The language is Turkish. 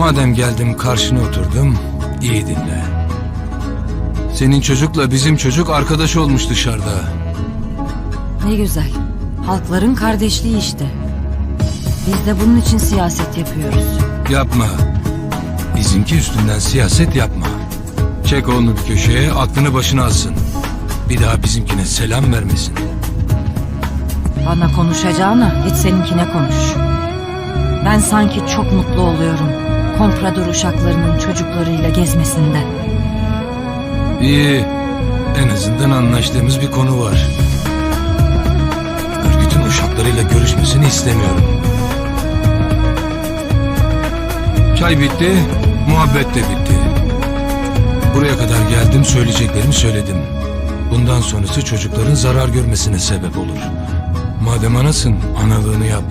Madem geldim karşına oturdum, iyi dinle. Senin çocukla bizim çocuk arkadaş olmuş dışarıda. Ne güzel. Halkların kardeşliği işte. Biz de bunun için siyaset yapıyoruz. Yapma. Bizimki üstünden siyaset yapma. Çek oğlunu bir köşeye, aklını başına alsın. Bir daha bizimkine selam vermesin. Bana konuşacağına git seninkine konuş. Ben sanki çok mutlu oluyorum. Komprador uşaklarının çocuklarıyla gezmesinden. İyi. En azından anlaştığımız bir konu var. Örgütün uşaklarıyla görüşmesini istemiyorum. Çay bitti, muhabbet de bitti. Buraya kadar geldim, söyleyeceklerimi söyledim. Bundan sonrası çocukların zarar görmesine sebep olur. Madem anasın, analığını yap.